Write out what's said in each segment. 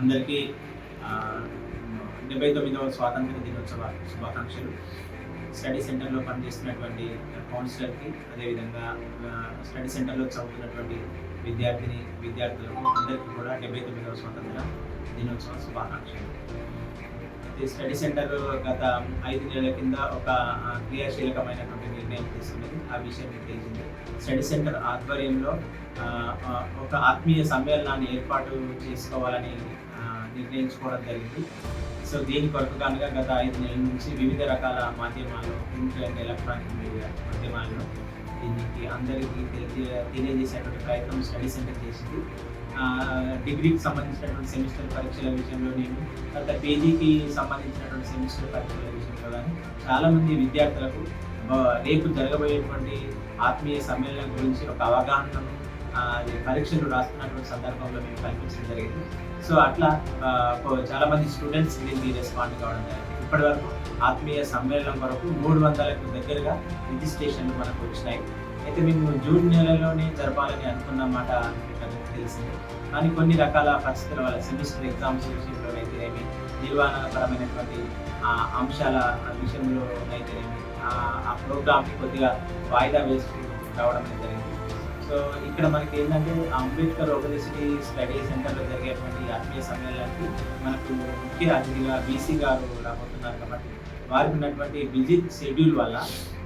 అందరికీ డెబ్బై తొమ్మిదవ స్వాతంత్ర దినోత్సవ శుభాకాంక్షలు. స్టడీ సెంటర్లో పనిచేస్తున్నటువంటి కౌన్సిలర్కి అదేవిధంగా స్టడీ సెంటర్లో చదువుతున్నటువంటి విద్యార్థిని విద్యార్థులకు అందరికీ కూడా డెబ్బై తొమ్మిదవ స్వాతంత్ర దినోత్సవ శుభాకాంక్షలు. ఈ స్టడీ సెంటర్ గత ఐదు నెలల కింద ఒక క్రియాశీలకమైనటువంటి నిర్ణయం తీసుకున్నది. ఆ విషయం మీకు తెలిసింది స్టడీ సెంటర్ ఆధ్వర్యంలో ఒక ఆత్మీయ సమ్మేళనాన్ని ఏర్పాటు చేసుకోవాలని నిర్ణయించుకోవడం జరిగింది. సో దీని కొరకు కనుక గత ఐదు నెలల నుంచి వివిధ రకాల మాధ్యమాలు ప్రింట్ అండ్ ఎలక్ట్రానిక్ మీడియా మాధ్యమాలలో దీనికి అందరికీ తెలియ తెలియజేసేటువంటి ప్రయత్నం స్టడీ సెంటర్ చేసింది. డిగ్రీకి సంబంధించినటువంటి సెమిస్టర్ పరీక్షల విషయంలో నేను తర్వాత పేజీకి సంబంధించినటువంటి సెమిస్టర్ పరీక్షల విషయంలో కానీ చాలామంది విద్యార్థులకు రేపు జరగబోయేటువంటి ఆత్మీయ సమ్మేళనం గురించి ఒక అవగాహనను పరీక్షలు రాస్తున్నటువంటి సందర్భంలో మేము కల్పించడం జరిగింది. సో అట్లా చాలామంది స్టూడెంట్స్ దీనికి రెస్పాండ్ కావడం జరిగింది. ఇప్పటి వరకు ఆత్మీయ సమ్మేళనం వరకు మూడు వందలకు దగ్గరగా రిజిస్ట్రేషన్లు మనకు వచ్చినాయి. అయితే మేము జూన్ నెలలోనే జరపాలని అనుకున్నమాట మీకు తెలిసింది. కానీ కొన్ని రకాల పరిస్థితుల వల్ల సెమిస్టర్ ఎగ్జామ్స్ విషయంలో అయితేనేమి నిర్వహణపరమైనటువంటి ఆ, అంశాల విషయంలో అయితేనేమి ఆ- ప్రోగ్రామ్కి కొద్దిగా వాయిదా వేసి రావడం జరిగింది. సో ఇక్కడ మనకి ఏంటంటే అంబేద్కర్ ఒబెసిటీ స్టడీ సెంటర్లో జరిగేటువంటి ఆత్మీయ సమ్మేళనానికి మనకు ముఖ్య అతిథిగా బీసీ గారు రాబోతున్నారు కాబట్టి వారికి ఉన్నటువంటి బిజీ షెడ్యూల్ వల్ల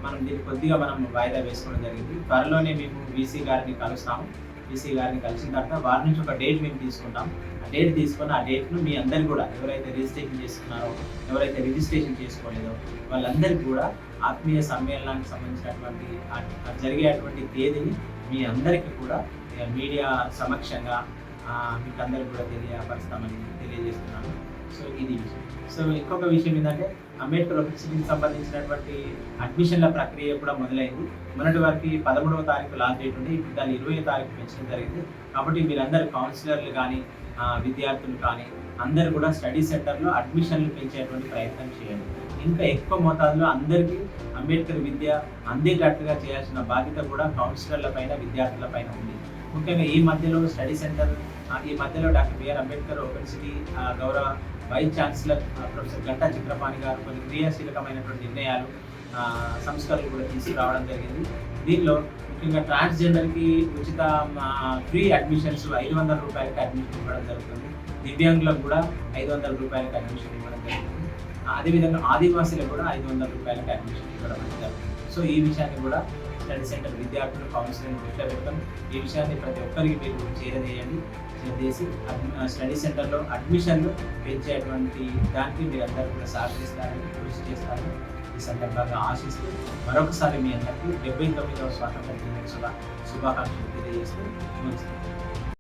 మనం దీన్ని కొద్దిగా మనం వాయిదా వేసుకోవడం జరిగింది. త్వరలోనే మేము బీసీ గారిని కలుస్తాము. బీసీ గారిని కలిసిన తర్వాత వారి నుంచి ఒక డేట్ మేము తీసుకుంటాం ఆ డేట్ తీసుకొని ఆ డేట్ను మీ అందరు కూడా ఎవరైతే రిజిస్ట్రేషన్ చేసుకున్నారో ఎవరైతే రిజిస్ట్రేషన్ చేసుకోలేదో వాళ్ళందరికీ కూడా ఆత్మీయ సమ్మేళనానికి సంబంధించినటువంటి జరిగేటువంటి తేదీని మీ అందరికీ కూడా మీడియా సమక్షంగా మీకు అందరికీ కూడా తెలియపరుస్తామని తెలియజేస్తున్నాను. సో ఇది విషయం సో ఇంకొక విషయం ఏంటంటే అంబేద్కర్ యూనివర్సిటీకి సంబంధించినటువంటి అడ్మిషన్ల ప్రక్రియ కూడా మొదలైంది. మొన్నటి వారికి పదమూడవ తారీఖు లాస్ట్ డేట్ ఉంది ఇప్పుడు దాన్ని ఇరవై తారీఖు పెంచడం జరిగింది. కాబట్టి మీరందరూ కౌన్సిలర్లు కానీ విద్యార్థులు కానీ అందరూ కూడా స్టడీ సెంటర్లో అడ్మిషన్లు పెంచేటువంటి ప్రయత్నం చేయండి. ఇంకా ఎక్కువ మోతాదులో అందరికీ అంబేద్కర్ విద్య అందేటట్లుగా చేయాల్సిన బాధ్యత కూడా కౌన్సిలర్ల పైన విద్యార్థుల పైన ఉంది. ముఖ్యంగా ఈ మధ్యలో స్టడీ సెంటర్ ఈ మధ్యలో doctor B R Ambedkar open city గౌరవ vice chancellor professor Ganta Chakrapani గారు కొన్ని క్రియాశీలకమైనటువంటి నిర్ణయాలు సంస్కరణలు కూడా తీసుకురావడం జరిగింది. దీనిలో ముఖ్యంగా ట్రాన్స్జెండర్కి ఉచిత ఫ్రీ అడ్మిషన్స్ ఐదు వందల రూపాయలకి అడ్మిషన్ ఇవ్వడం జరుగుతుంది. దివ్యాంగులకు కూడా ఐదు వందల రూపాయలకి అడ్మిషన్ ఇవ్వడం జరుగుతుంది. అదేవిధంగా ఆదివాసీలకు కూడా ఐదు వందల రూపాయలకి అడ్మిషన్ ఇవ్వడం జరుగుతుంది. సో ఈ విషయాన్ని కూడా స్టడీ సెంటర్ విద్యార్థులు కౌన్సిలింగ్ దృష్టిలో పెడతాం. ఈ విషయాన్ని ప్రతి ఒక్కరికి మీరు చేరదేయండి చేసి స్టడీ సెంటర్లో అడ్మిషన్లు పెంచేటువంటి దానికి మీరు అందరూ కూడా సహకరిస్తారని కృషి చేస్తారు ఈ సందర్భంగా ఆశిస్తూ మరొకసారి మీ అందరికీ డెబ్బై తొమ్మిదవ స్వాతంత్ర దినోత్సవ శుభాకాంక్షలు తెలియజేస్తూ